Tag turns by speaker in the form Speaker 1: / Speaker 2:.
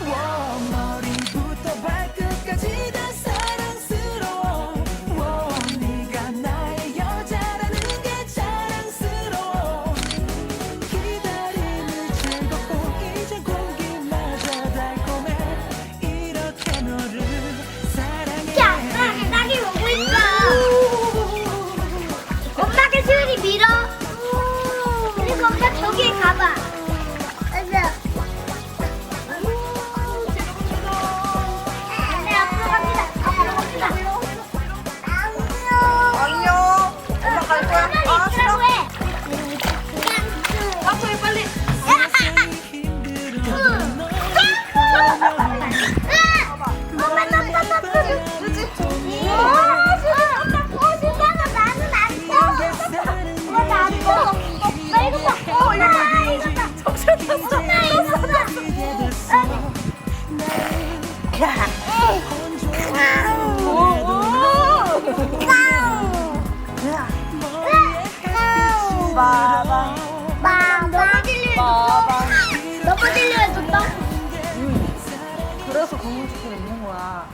Speaker 1: 我们。 빠방
Speaker 2: 빠방 너무 들려줬다?
Speaker 3: 응.
Speaker 1: 그래서
Speaker 3: 건물주를 있는 거야.